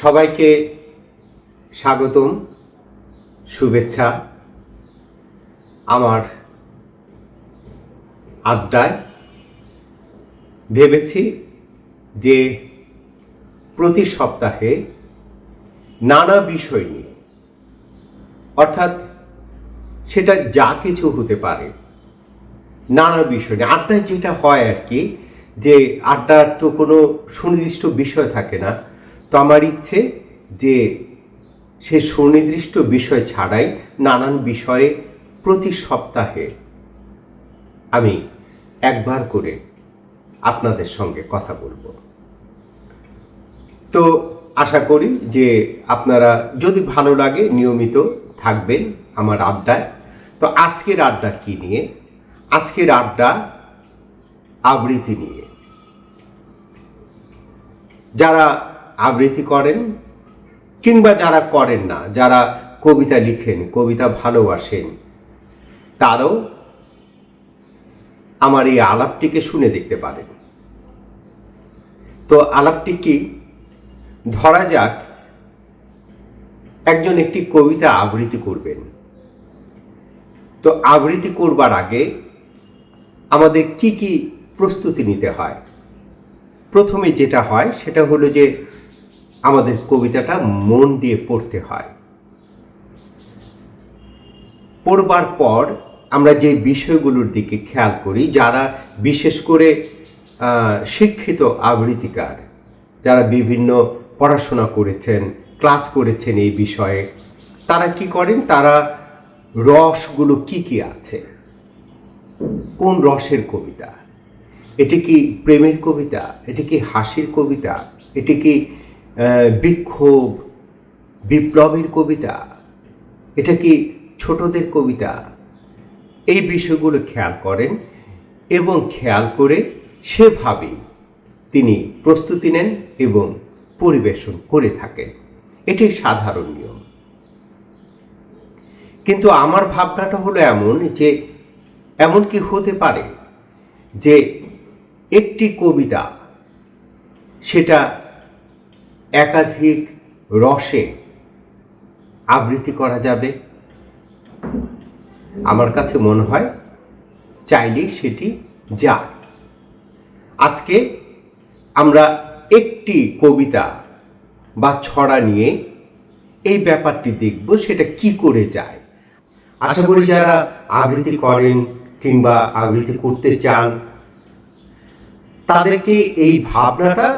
সবাইকে স্বাগতম, শুভেচ্ছা। আমার আড্ডায় ভেবেছি যে প্রতি সপ্তাহে নানা বিষয় নিয়ে, অর্থাৎ সেটা যা কিছু হতে পারে, নানা বিষয় নিয়ে, আড্ডায় যেটা হয় আর কি, যে আড্ডার তো কোনো সুনির্দিষ্ট বিষয় থাকে না তো আমার ইচ্ছে যে সে সুনির্দিষ্ট বিষয় ছাড়াই নানান বিষয়ে প্রতি সপ্তাহে আমি একবার করে আপনাদের সঙ্গে কথা বলব। তো আশা করি যে আপনারা যদি ভালো লাগে, নিয়মিত থাকবেন আমার আড্ডায়। তো আজকের আড্ডা কি নিয়ে? আজকের আড্ডা আবৃত্তি নিয়ে। যারা আবৃত্তি করেন কিংবা যারা করেন না, যারা কবিতা লিখেন, কবিতা ভালোবাসেন, তারাও আমার এই আলাপটিকে শুনে দেখতে পারেন। তো আলাপটি কি? ধরা যাক, একজন একটি কবিতা আবৃত্তি করবেন। তো আবৃত্তি করবার আগে আমাদের কি কি প্রস্তুতি নিতে হয়? প্রথমে যেটা হয় সেটা হলো যে আমাদের কবিতাটা মন দিয়ে পড়তে হয়। পড়বার পর আমরা যে বিষয়গুলোর দিকে খেয়াল করি, যারা বিশেষ করে শিক্ষিত আবৃত্তিকার, যারা বিভিন্ন পড়াশোনা করেছেন, ক্লাস করেছেন এই বিষয়ে, তারা কি করেন? তারা রসগুলো কি কি আছে? কোন রসের কবিতা? এটি কি প্রেমের কবিতা? এটি কি হাসির কবিতা? এটি কি বিক্ষোভ, বিপ্লবের কবিতা, এটা কি ছোটদের কবিতা? এই বিষয়গুলো খেয়াল করেন এবং খেয়াল করে সেভাবেই তিনি প্রস্তুতি নেন এবং পরিবেশন করে থাকেন। এটি সাধারণ নিয়ম। কিন্তু আমার ভাবনাটা হলো এমন যে, এমন কি হতে পারে যে একটি কবিতা সেটা একাধিক রসে আবৃত্তি করা যাবে। আমার কাছে মনে হয় চাইলেই সেটি যায়। আজকে আমরা একটি কবিতা বা ছড়া নিয়ে এই ব্যাপারটি দেখব, সেটা কি করে যায়। আশা করি যারা আবৃত্তি করেন কিংবা আবৃত্তি করতে চান, তাদেরকে এই ভাবনাটা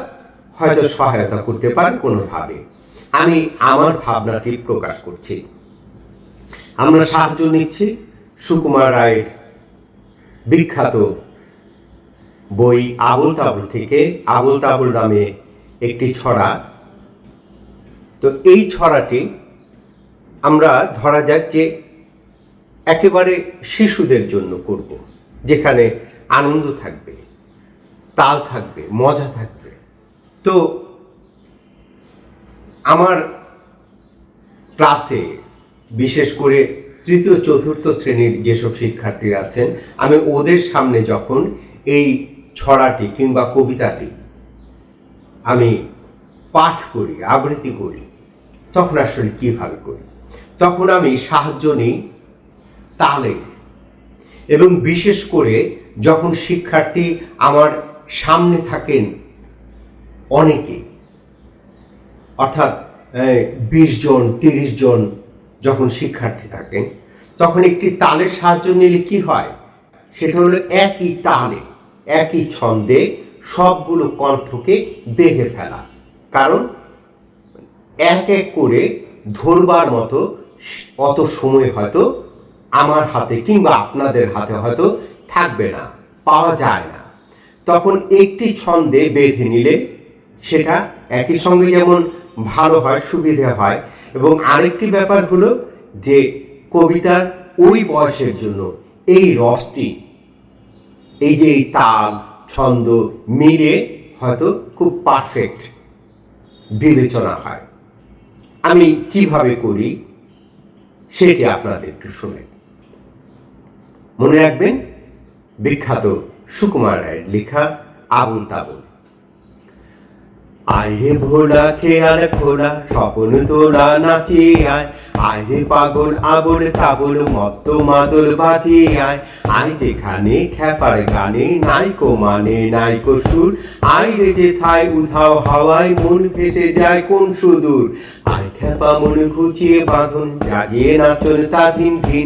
হয়তো সহায়তা করতে পারেন কোনোভাবে। আমি আমার ভাবনাটি প্রকাশ করছি। আমরা সাহায্য নিচ্ছি সুকুমার রায়ের বিখ্যাত বই আবুল তাবুল থেকে, আবুল তাবুল নামে একটি ছড়া। তো এই ছড়াটি আমরা ধরা যাক যে একেবারে শিশুদের জন্য করব, যেখানে আনন্দ থাকবে, তাল থাকবে, মজা থাকবে। তো আমার ক্লাসে, বিশেষ করে তৃতীয়, চতুর্থ শ্রেণির যেসব শিক্ষার্থীরা আছেন, আমি ওদের সামনে যখন এই ছড়াটি কিংবা কবিতাটি আমি পাঠ করি, আবৃত্তি করি, তখন আসলে কীভাবে করি? তখন আমি সাহায্য নিই তালের এবং বিশেষ করে যখন শিক্ষার্থী আমার সামনে থাকেন অনেকে। অর্থাৎ বিশ জন, তিরিশ জন যখন শিক্ষার্থী থাকেন, তখন একটি তালের সাহায্য নিলে কি হয়? সেটা হলো একই তালে, একই ছন্দে সবগুলো কণ্ঠকে বেঁধে ফেলা। কারণ, এক এক করে ধরবার মতো অত সময় হয়তো আমার হাতে কিংবা আপনাদের হাতে হয়তো থাকবে না, পাওয়া যায় না। তখন একটি ছন্দে বেঁধে নিলে সেটা একই সঙ্গে যেমন ভালো হয়, সুবিধে হয়। এবং আরেকটি ব্যাপার হলো যে কবিতার ওই বয়সের জন্য এই রসটি, এই যে এই তাল, ছন্দ মিলে হয়তো খুব পারফেক্ট বিবেচনা হয়। আমি কীভাবে করি সেটি আপনাদের একটু শুনে মনে রাখবেন, বিখ্যাত সুকুমার রায়ের লেখা আবুল তাবুল। আইরে ভোলা খেয়াল খোলা, স্বপ্ন তোরা নাচিয়ে আয় আইরে পাগল আবল তাবল, মত্ত মাদল বাজিয়ে আয় আই যেখানে খ্যাপার গানে নাইকো মানে নাইকো সুর। আইরে যে থাই উধাও হাওয়ায়, মন ভেসে যায় কোন সুদূর। আই খ্যাপা মন ঘুচিয়ে বাঁধন, জাগিয়ে নাচন তাধীন ভিন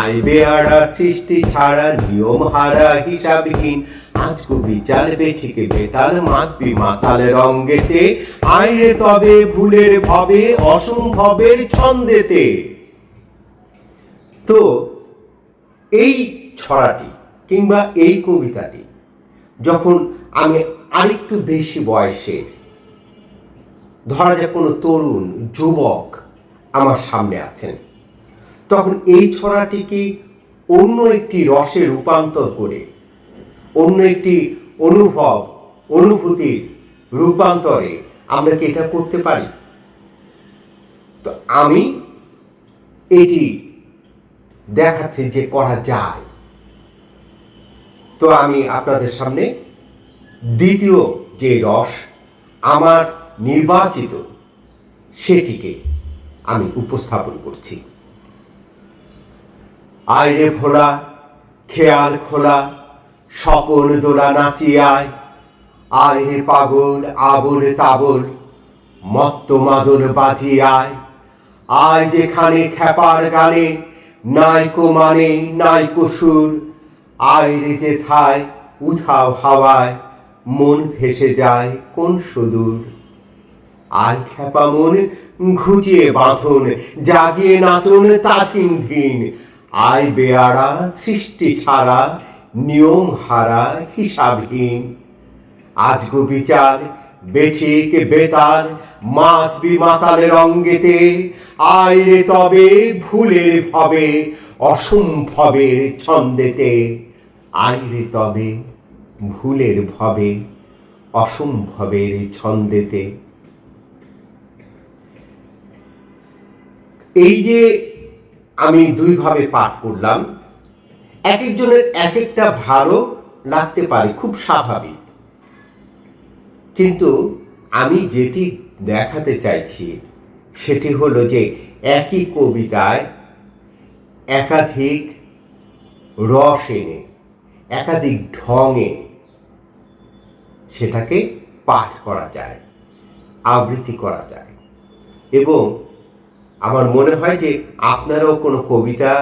আই বেয়ারা সৃষ্টি ছাড়া, নিয়ম হারা হিসাবহীন। আজ কবি চালবে ঠিক বেতাল মাতবি মাতাল রঙ্গেতে। আইরে তবে ভুলের ভবে, অসম্ভবের ছন্দেতে। তো, এই ছড়াটি কিংবা এই কবিতাটি যখন আমি আরেকটু বেশি বয়সের, ধরা যাক কোনো তরুণ, যুবক আমার সামনে আছেন, তখন এই ছড়াটিকে অন্য একটি রসে রূপান্তর করে অন্য একটি অনুভব অনুভূতির রূপান্তরে আমরা কি এটা করতে পারি? তো আমি এটি দেখাচ্ছি যে করা যায়। তো আমি আপনাদের সামনে দ্বিতীয় যে রস, আমার নির্বাচিত সেটিকে আমি উপস্থাপন করছি। আইরে ভোলা, খেয়াল খোলা স্বপন দোলা নাচিয়ায় আইরে পাগল, আবল তাবল, মত্ত মাদল বাজিয়ায় আয়। যেখানে খ্যাপার গানে, নাইকো মানে নাইকো সুর। আয় রে যে থায় উঠাও হাওয়ায়, মন ভেসে যায় কোন সুদূর। আয় খ্যাপা মন, ঘুচিয়ে বাঁধন, জাগিয়ে নাচন তাথিন ধীন আয় বেয়ারা সৃষ্টি ছাড়া নিয়ম হারা হিসাবহীন। আজগো বিচার বেঠিক বেতাল মাতবি মাতালের অঙ্গেতে। আইরে তবে ভুলের ভবে, অসম্ভবের ছন্দেতে। আইরে তবে ভুলের ভবে, অসম্ভবের ছন্দেতে। এই যে আমি দুইভাবে পাঠ করলাম এক একজনের এক একটা ভালো লাগতে পারে, খুব স্বাভাবিক। কিন্তু আমি যেটি দেখাতে চাইছি, সেটি হলো যে একই কবিতায় একাধিক রস এনে, একাধিক ঢঙে সেটাকে পাঠ করা যায়, আবৃত্তি করা যায়। এবং আমার মনে হয় যে আপনারাও কোনো কবিতা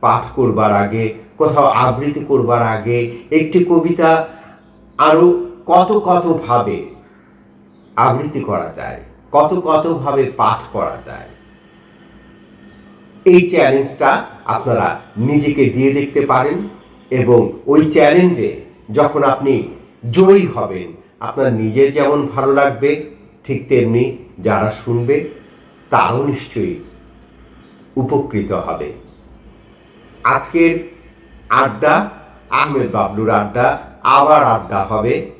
পাঠ করবার আগে কোথাও আবৃত্তি করবার আগে একটি কবিতা আরও কত কতভাবে আবৃত্তি করা যায়, কত কতভাবে পাঠ করা যায়। এই চ্যালেঞ্জটা আপনারা নিজেকে দিয়ে দেখতে পারেন এবং ওই চ্যালেঞ্জে যখন আপনি জয়ী হবেন, আপনার নিজের যেমন ভালো লাগবে, ঠিক তেমনি যারা শুনবে তারও নিশ্চয়ই উপকৃত হবে। আজকের আড্ডা, আহমেদ বাবলুর আড্ডা, আবার আড্ডা হবে।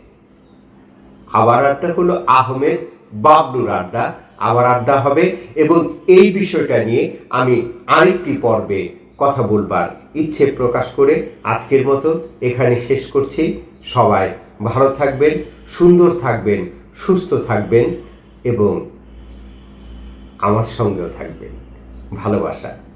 আবার আড্ডা হলো আহমেদ বাবলুর আড্ডা, আবার আড্ডা হবে। এবং এই বিষয়টা নিয়ে আমি আরেকটি পর্বে কথা বলবার ইচ্ছে প্রকাশ করে আজকের মতো এখানে শেষ করছি। সবাই ভালো থাকবেন, সুন্দর থাকবেন, সুস্থ থাকবেন এবং আমার সঙ্গেও থাকবেন। ভালোবাসা।